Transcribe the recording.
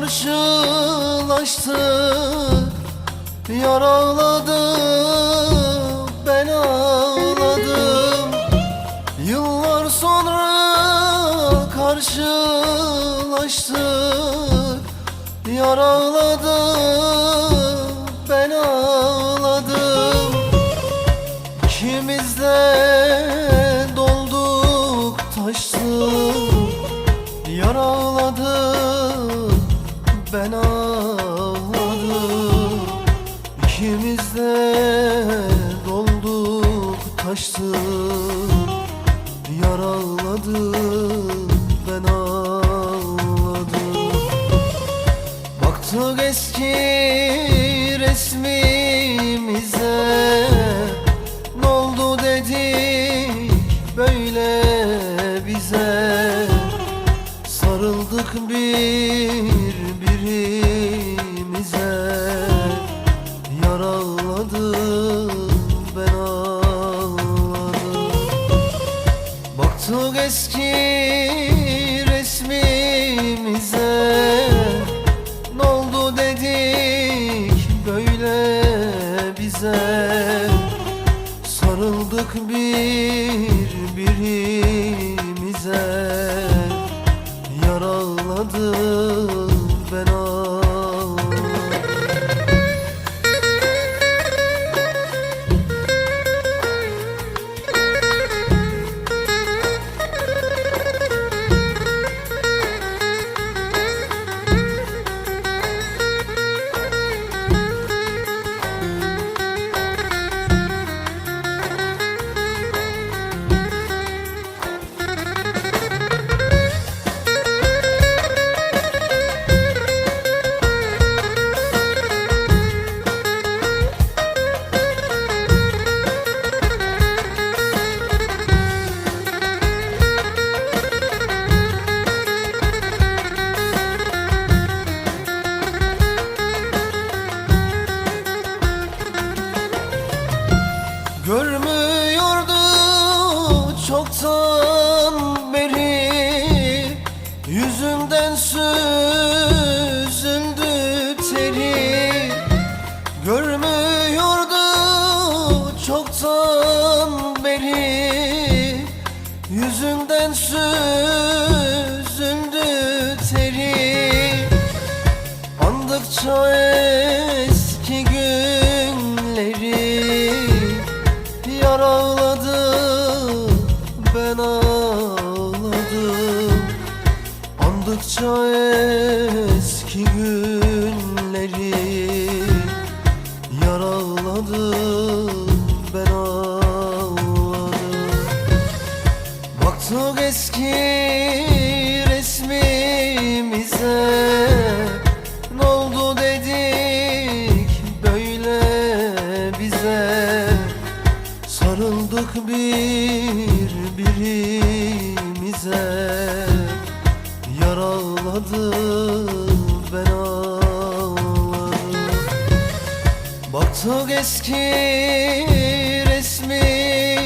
karşılaştık Yar ağladı ben ağladım. Yıllar sonra karşılaştık Yar ağladı ben ağladım. İkimiz ben ağladım. İkimiz de dolduk taştık Yar ben ağladım. Baktık eski resmimize. Ne oldu dedik böyle bize. Sarıldık birbirimize Sarıldık birbirimize Yar ağladı ben ağladım çoktan beri Yüzünden süzüldü teri. Andıkça eski günleri Yar ağladı ben ağladım. Andıkça eski günleri Yar ağladı eski resmimize Ne oldu dedik böyle bize? Sarıldık birbirimize. Yar ağladı ben ağladım Baktık eski resmimize